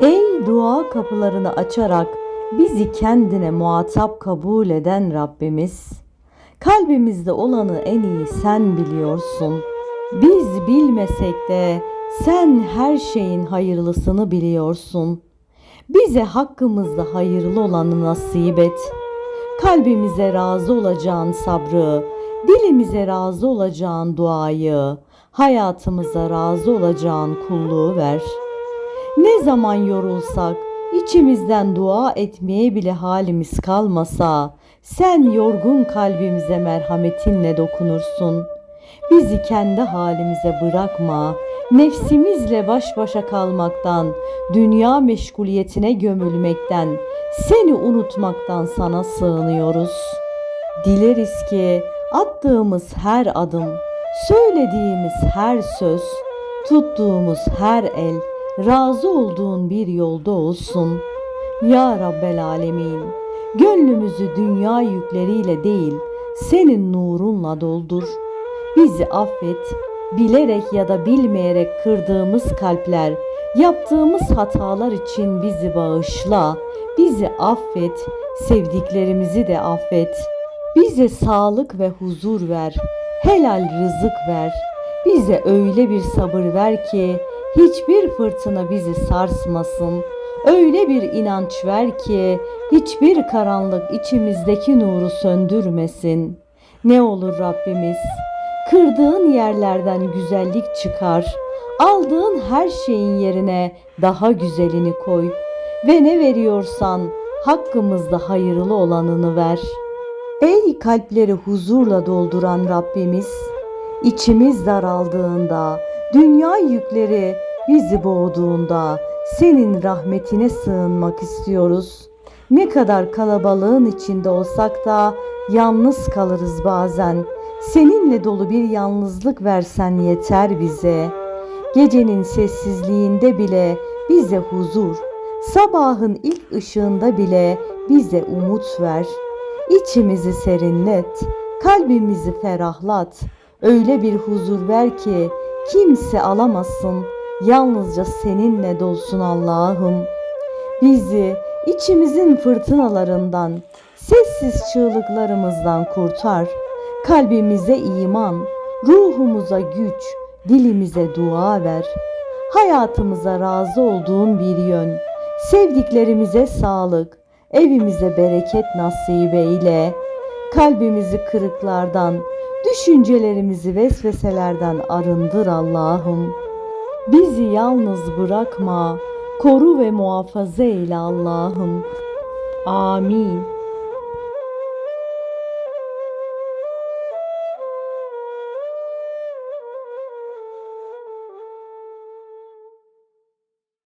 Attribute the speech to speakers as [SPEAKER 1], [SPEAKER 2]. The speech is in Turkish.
[SPEAKER 1] Ey dua kapılarını açarak bizi kendine muhatap kabul eden Rabbimiz, kalbimizde olanı en iyi sen biliyorsun. Biz bilmesek de sen her şeyin hayırlısını biliyorsun. Bize hakkımızda hayırlı olanı nasip et. Kalbimize razı olacağın sabrı, dilimize razı olacağın duayı, hayatımıza razı olacağın kulluğu ver. Ne zaman yorulsak, içimizden dua etmeye bile halimiz kalmasa, sen yorgun kalbimize merhametinle dokunursun. Bizi kendi halimize bırakma. Nefsimizle baş başa kalmaktan, dünya meşguliyetine gömülmekten, seni unutmaktan sana sığınıyoruz. Dileriz ki attığımız her adım, söylediğimiz her söz, tuttuğumuz her el razı olduğun bir yolda olsun. Ya Rabbel Alemin, gönlümüzü dünya yükleriyle değil, senin nurunla doldur. Bizi affet, bilerek ya da bilmeyerek kırdığımız kalpler, yaptığımız hatalar için bizi bağışla, bizi affet, sevdiklerimizi de affet. Bize sağlık ve huzur ver, helal rızık ver. Bize öyle bir sabır ver ki hiçbir fırtına bizi sarsmasın. Öyle bir inanç ver ki hiçbir karanlık içimizdeki nuru söndürmesin. Ne olur Rabbimiz, kırdığın yerlerden güzellik çıkar. Aldığın her şeyin yerine daha güzelini koy ve ne veriyorsan hakkımızda hayırlı olanını ver. Ey kalpleri huzurla dolduran Rabbimiz, içimiz daraldığında, dünya yükleri bizi boğduğunda senin rahmetine sığınmak istiyoruz. Ne kadar kalabalığın içinde olsak da yalnız kalırız bazen. Seninle dolu bir yalnızlık versen yeter bize. Gecenin sessizliğinde bile bize huzur, sabahın ilk ışığında bile bize umut ver. İçimizi serinlet, kalbimizi ferahlat. Öyle bir huzur ver ki kimse alamasın. Yalnızca seninle dolsun Allah'ım. Bizi içimizin fırtınalarından, sessiz çığlıklarımızdan kurtar. Kalbimize iman, ruhumuza güç, dilimize dua ver. Hayatımıza razı olduğun bir yön, sevdiklerimize sağlık, evimize bereket nasip eyle. Kalbimizi kırıklardan, düşüncelerimizi vesveselerden arındır Allah'ım. Bizi yalnız bırakma, koru ve muhafaza eyle Allah'ım. Amin.